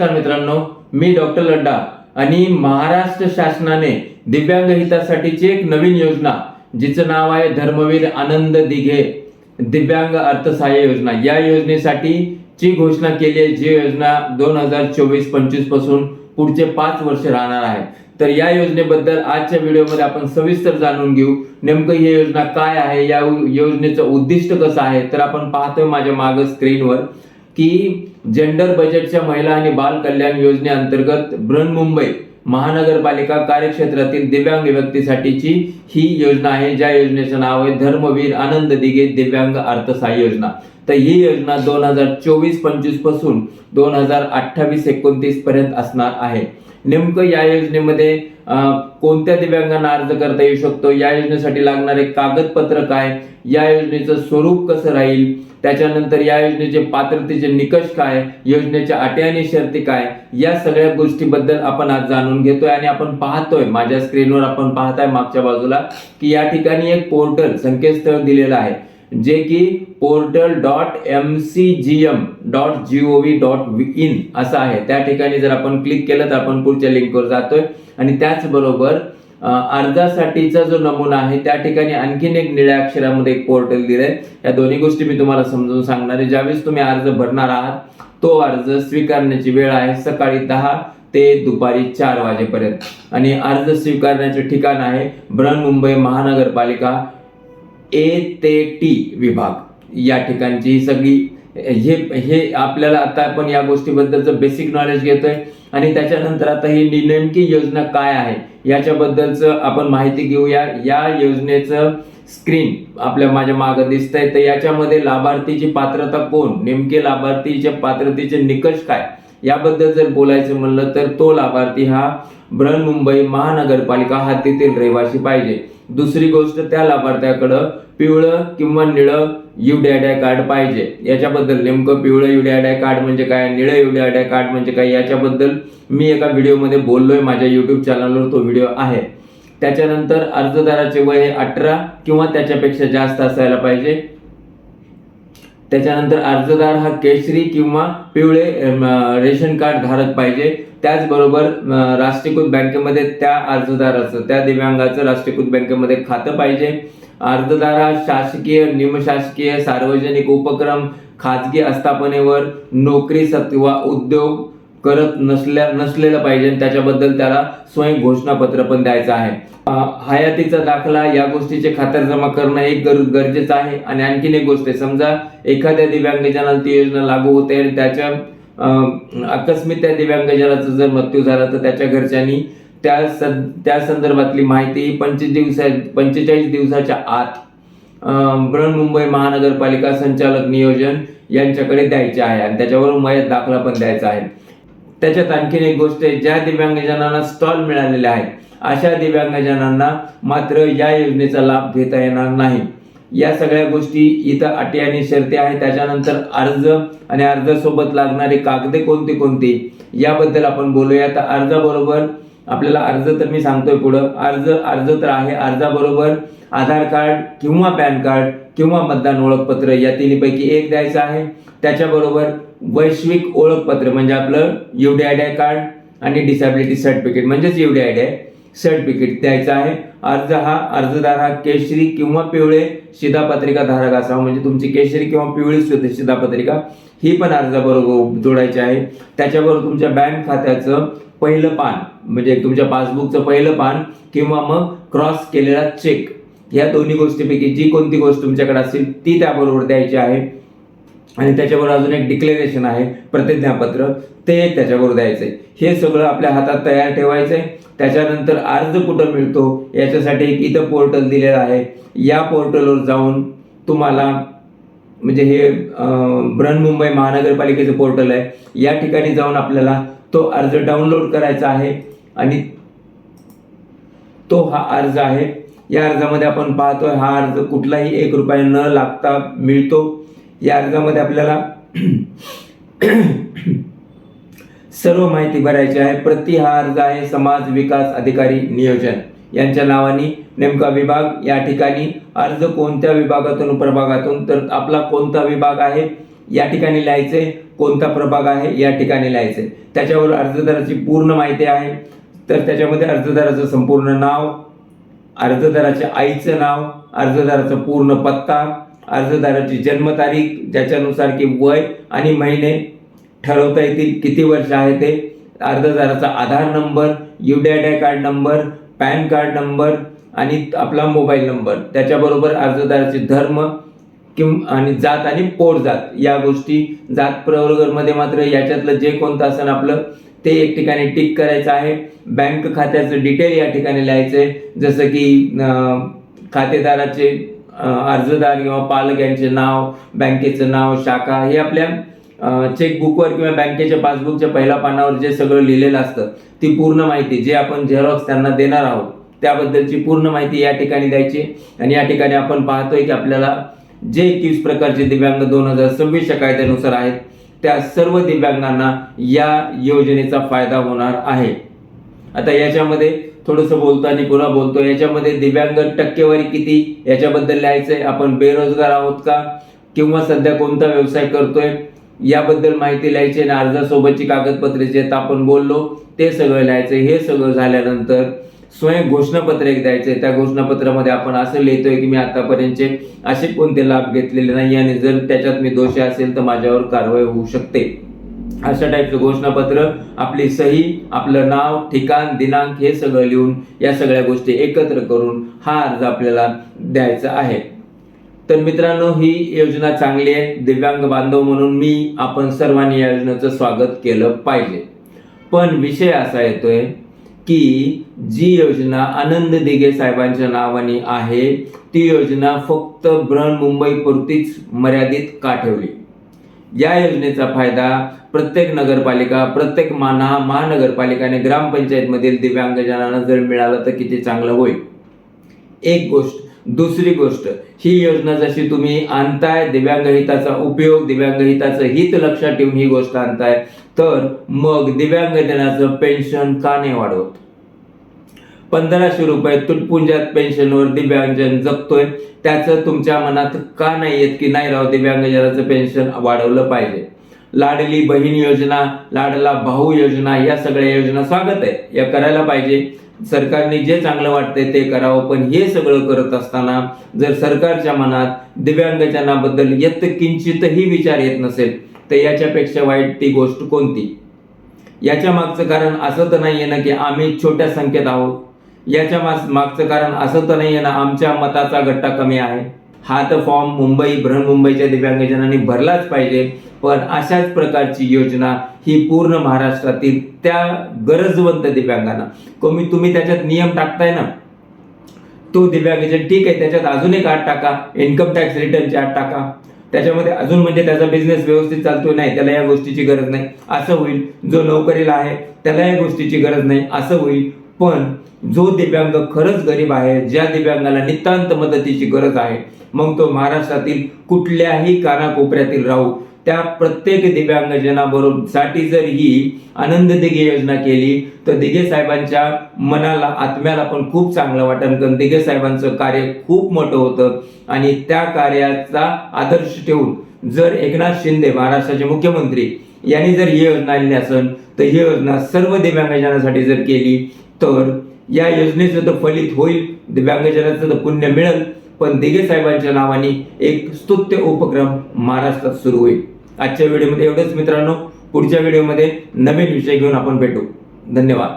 नमस्कार मित्रांनो मी डॉक्टर लड्डा आणि महाराष्ट्र शासनाने दिव्यांग हितासाठीची एक नवीन योजना जिचं नाव आहे धर्मवीर आनंद दिघे दिव्यांग अर्थसहाय्य योजना. या योजनेसाठी ची घोषणा केली आहे जी योजना दोन हजार चोवीस पंचवीसपासून पुढचे पाच वर्ष राहणार आहे. तर या योजनेबद्दल आजच्या व्हिडिओमध्ये आपण सविस्तर जाणून घेऊ नेमकं ही योजना काय आहे या योजनेचं उद्दिष्ट कसं आहे तर आपण पाहतोय माझ्या माग स्क्रीनवर की जेंडर बजेटच्या महिला आणि बाल कल्याण योजनेअंतर्गत बृहन्मुंबई महानगरपालिका कार्यक्षेत्रातील दिव्यांग व्यक्तीसाठीची ही योजना आहे. ज्या योजनेचं नाव आहे धर्मवीर आनंद दिघे दिव्यांग अर्थसहाय्य योजना. तर ही योजना दोन हजार चोवीस पंचवीसपासून दोन हजार अठ्ठावीस एकोणतीस पर्यंत असणार आहे. नेमकं या योजनेमध्ये कोणत्या दिव्यांगांना अर्ज करता येऊ शकतो? या योजनेसाठी लागणारे कागदपत्र काय? या योजनेचं स्वरूप कसं राहील? त्याच्यानंतर या योजनेचे पात्रतेचे निकष काय? योजनेच्या अटी आणि शर्ती काय? या सगळ्या गोष्टीबद्दल आपण आज जाणून घेतोय आणि आपण पाहतोय माझ्या स्क्रीनवर आपण पाहताय मागच्या बाजूला की या ठिकाणी एक पोर्टल संकेतस्थळ दिलेलं आहे. जे की portal dot M C G M dot G O V dot in असं आहे. त्या ठिकाणी जर आपण क्लिक केलं तर आपण पुढच्या लिंकवर जातोय. आणि त्याचबरोबर अर्जासाठीचा जो नमुना आहे त्या ठिकाणी आणखीन एक निळ्या अक्षरामध्ये एक पोर्टल दिलंय. या दोन्ही गोष्टी मी तुम्हाला समजून सांगणार आहे. ज्यावेळेस तुम्ही अर्ज भरणार आहात तो अर्ज स्वीकारण्याची वेळ आहे सकाळी दहा ते दुपारी चार वाजेपर्यंत. आणि अर्ज स्वीकारण्याचे ठिकाण आहे बृहन्मुंबई महानगरपालिका ए ते टी विभाग या ठिकाणची ही सगळी हे हे आपल्याला आता आपण या गोष्टीबद्दलचं बेसिक नॉलेज घेतोय. आणि त्याच्यानंतर आता ही नेमकी योजना काय आहे याच्याबद्दलचं आपण माहिती घेऊया. या योजनेचं स्क्रीन आपल्या माझ्या मागे दिसतंय. तर याच्यामध्ये लाभार्थीची पात्रता कोण? नेमके लाभार्थीच्या पात्रतेचे निकष काय? याबद्दल जर बोलायचं म्हणलं तर तो लाभार्थी हा बृहन्मुंबई महानगरपालिका हद्दीतील रहिवासी पाहिजे. दुसरी गोष्ट त्या लाभार्थ्याकडं पिवळं किंवा निळं युडॅडॅ कार्ड पाहिजे. याच्याबद्दल नेमकं पिवळं युडॅडॅ कार्ड म्हणजे काय निळं युडॅडॅ कार्ड म्हणजे काय याच्याबद्दल मी एका व्हिडिओमध्ये बोललोय माझ्या युट्यूब चॅनलवर तो व्हिडिओ आहे. त्याच्यानंतर अर्जदाराचे वय हे अठरा किंवा त्याच्यापेक्षा जास्त असायला पाहिजे. त्याच्यानंतर अर्जदार हा केशरी किंवा पिवळे रेशन कार्ड धारक पाहिजे. त्याचबरोबर राष्ट्रीयकृत बँकेमध्ये त्या अर्जदाराचं त्या दिव्यांगाचं राष्ट्रीयकृत बँकेमध्ये खातं पाहिजे. अर्जदार हा शासकीय निमशासकीय सार्वजनिक उपक्रम खाजगी आस्थापनेवर नोकरी किंवा उद्योग करत नसल्या नसलेलं पाहिजे आणि त्याच्याबद्दल त्याला स्वयं घोषणापत्र पण द्यायचं आहे. हयातीचा दाखला या गोष्टीचे खातर जमा करणं एक गर गरजेचं आहे. आणि आणखीन एक गोष्ट आहे समजा एखाद्या दिव्यांगजनाला ती योजना लागू होते आणि त्याच्या आकस्मित अकस्मित त्या दिव्यांगजनाचा जर मृत्यू झाला तर त्याच्या घरच्यांनी त्या सं त्या संदर्भातली माहिती पंचवीस दिवसा पंचेचाळीस दिवसाच्या आत बृहन्मुंबई महानगरपालिका संचालक नियोजन यांच्याकडे द्यायचे आहे आणि त्याच्यावर मयत दाखला पण द्यायचा आहे. त्याच्यात आणखीन एक गोष्ट आहे ज्या दिव्यांगजनांना स्टॉल मिळालेले आहेत अशा दिव्यांगजनांना मात्र या योजनेचा लाभ घेता येणार नाही. या सगळ्या गोष्टी इथं अटी आणि शर्ती आहे त्याच्यानंतर अर्ज आणि अर्जासोबत लागणारी कागदे कोणती कोणती याबद्दल आपण बोलूया. तर अर्जाबरोबर आपल्याला अर्ज तर मी सांगतोय पुढं. अर्ज अर्ज तर आहे. अर्जाबरोबर आधार कार्ड किंवा पॅन कार्ड किंवा मतदान ओळखपत्र या तिन्हीपैकी एक द्यायचं आहे. त्याच्याबरोबर वैश्विक ओळखपत्र म्हणजे आपलं U D I D card आणि डिसॅबिलिटी सर्टिफिकेट म्हणजेच U D I D certificate द्यायचं आहे. अर्ज हा अर्जदार हा केशरी किंवा पिवळे शिधापत्रिका धारक असावा. म्हणजे तुमची केशरी किंवा पिवळी सुद्धा शिधापत्रिका ही पण अर्जाबरोबर जोडायची आहे. त्याच्याबरोबर तुमच्या बँक खात्याचं पहिलं पान म्हणजे तुमच्या पासबुकचं पहिलं पान किंवा मग क्रॉस केलेला चेक या दोन्ही गोष्टीपैकी जी कोणती गोष्ट तुमच्याकडे असेल ती त्याबरोबर द्यायची आहे. आणि त्याच्याबरोबर अजून एक डिक्लेरेशन आहे प्रतिज्ञापत्र. ते त्याच्यावर त्याच्याबरोबर द्यायचं आहे हे सगळं आपल्या हातात तयार ठेवायचं आहे त्याच्यानंतर अर्ज कुठं मिळतो याच्यासाठी एक इथं पोर्टल दिलेलं आहे. या पोर्टलवर जाऊन तुम्हाला म्हणजे हे बृहन्मुंबई महानगरपालिकेचं पोर्टल आहे. या ठिकाणी जाऊन आपल्याला तो अर्ज डाउनलोड करायचा आहे आणि तो हा अर्ज आहे. या अर्जामध्ये आपण पाहतोय हा अर्ज कुठलाही एक रुपया न लागता मिळतो. या अर्जामध्ये आपल्याला सर्व माहिती भरायची आहे. प्रति हा अर्ज आहे समाज विकास अधिकारी नियोजन. यांच्या नावाने नेमका विभाग या ठिकाणी अर्ज कोणत्या विभागातून प्रभागातून तर आपला कोणता विभाग आहे या ठिकाणी लिहायचे कोणता प्रभाग आहे या ठिकाणी लिहायचे. त्याच्यावर अर्जदाराची पूर्ण माहिती आहे. तर त्याच्यामध्ये अर्जदाराचं संपूर्ण नाव अर्जदाराच्या आईचं नाव अर्जदाराचा पूर्ण पत्ता अर्जदाराची जन्मतारीख ज्याच्यानुसार की वय आणि महिने ठरवता येतील किती वर्ष आहे ते अर्जदाराचा Aadhaar number UDI card number PAN card number आणि आपला मोबाईल नंबर. त्याच्याबरोबर अर्जदाराचे धर्म किं आणि जात आणि पोट जात या गोष्टी जात प्रवर्गमध्ये मात्र याच्यातलं जे कोणतं असेल आपलं ते एक ठिकाणी टिक करायचं आहे. बँक खात्याचं डिटेल या ठिकाणी लिहायचं आहे जसं की खातेदाराचे अर्जदार किंवा पालक यांचे नाव बँकेचं नाव शाखा हे आपल्या चेकबुकवर किंवा बँकेच्या पासबुकच्या पहिल्या पानावर जे सगळं लिहिलेलं असतं ती पूर्ण माहिती जे आपण झेरॉक्स त्यांना देणार आहोत त्याबद्दलची पूर्ण माहिती या ठिकाणी द्यायची. आणि या ठिकाणी आपण पाहतोय की आपल्याला जे एकवीस प्रकारचे दिव्यांग दोन हजार सव्वीसच्या कायद्यानुसार आहेत त्या सर्व दिव्यांगांना या योजनेचा फायदा होणार आहे. आता याच्यामध्ये थोडंसं बोलतो आणि पुन्हा बोलतो याच्यामध्ये दिव्यांग टक्केवारी किती? याच्याबद्दल लिहायचंय. आपण बेरोजगार आहोत का? किंवा सध्या कोणता व्यवसाय करतोय? याबद्दल माहिती लिहायची आणि अर्जासोबतची कागदपत्रे जे आहेत. आपण बोललो ते सगळं लिहायचं हे सगळं झाल्यानंतर स्वयं घोषणापत्र एक द्यायचे त्या घोषणापत्रामध्ये आपण असं लिहितोय की मी आतापर्यंतचे असे कोणते लाभ घेतलेले नाही आणि जर त्याच्यात मी दोषी असेल तर माझ्यावर कारवाई होऊ शकते. अशा टाईपचं घोषणापत्र आपली सही आपलं नाव ठिकाण दिनांक हे सगळं लिहून या सगळ्या गोष्टी एकत्र करून हा अर्ज आपल्याला द्यायचा आहे. तर मित्रांनो ही योजना चांगली आहे. दिव्यांग बांधव म्हणून मी आपण सर्वांनी या योजनेचं स्वागत केलं पाहिजे. पण विषय असा येतोय की जी योजना आनंद दिघे साहेबांच्या नावाने आहे ती योजना फक्त बृहन्मुंबई पुरतीच मर्यादित का ठेवली? या योजनेचा फायदा प्रत्येक नगरपालिका प्रत्येक माना महानगरपालिका आणि ग्रामपंचायतमधील दिव्यांगजनांना जर मिळालं तर किती चांगलं होईल? एक गोष्ट. दुसरी गोष्ट ही योजना जशी तुम्ही आणताय दिव्यांग हिताचा उपयोग दिव्यांग हिताचं हित लक्षात ठेवून ही गोष्ट आणताय तर मग दिव्यांगजनाचं पेन्शन का नाही वाढवत? पंधराशे रुपये तुटपुंजात पेन्शनवर दिव्यांगजन जगतोय त्याचं तुमच्या मनात का नाही येत की नाही राव दिव्यांगजनाचं पेन्शन वाढवलं पाहिजे? लाडली बहीण योजना लाडला भाऊ योजना या सगळ्या योजना स्वागत आहे. या करायला पाहिजे. सरकारने जे चांगलं वाटतंय ते करावं. पण हे सगळं करत असताना जर सरकारच्या मनात दिव्यांगजनाबद्दल येत किंचितही विचार येत नसेल तर याच्यापेक्षा वाईट ती गोष्ट कोणती? याच्या मागचं कारण असं तर नाहीये ना की आम्ही छोट्या संख्येत आहोत. याच्या माग- मागचं कारण असं तर नाही आहे ना आमच्या मताचा गट्टा कमी आहे. हा तर फॉर्म मुंबई बृहन्मुंबईच्या दिव्यांगजनांनी भरलाच पाहिजे. पण अशाच प्रकारची योजना ही पूर्ण महाराष्ट्रातील त्या गरजवंत दिव्यांगांना. कमी तुम्ही त्याच्यात नियम टाकताय ना? तो दिव्यांगजन ठीक आहे त्याच्यात अजून एक आठ टाका. इन्कम टॅक्स रिटर्नचे आठ टाका. त्याच्यामध्ये अजून म्हणजे त्याचा बिझनेस व्यवस्थित चालतोय नाही त्याला या गोष्टीची गरज नाही. असं होईल. जो नोकरीला आहे त्याला या गोष्टीची गरज नाही. असं होईल. पण जो दिव्यांग खरंच गरीब आहे ज्या दिव्यांगाला नितांत मदतीची गरज आहे मग तो महाराष्ट्रातील कुठल्याही कानाकोपऱ्यातील राहू. त्या प्रत्येक दिव्यांगजनाबरोबरसाठी जर ही आनंद दिघे योजना केली तर दिघे साहेबांच्या मनाला आत्म्याला पण खूप चांगलं वाटेल कारण दिघे साहेबांचं कार्य खूप मोठं होतं. आणि त्या कार्याचा आदर्श ठेवून जर एकनाथ शिंदे महाराष्ट्राचे मुख्यमंत्री यांनी जर ही योजना आणली असेल तर ही योजना सर्व दिव्यांगजनासाठी जर केली तर या योजनेचं तर फलित होईल दिव्यांगजनाचं तर पुण्य मिळेल. पण दिघे साहेबांच्या नावाने एक स्तुत्य उपक्रम महाराष्ट्रात सुरू होईल. आजच्या व्हिडिओमध्ये एवढंच मित्रांनो. पुढच्या व्हिडिओमध्ये नवीन विषय घेऊन आपण भेटू. धन्यवाद.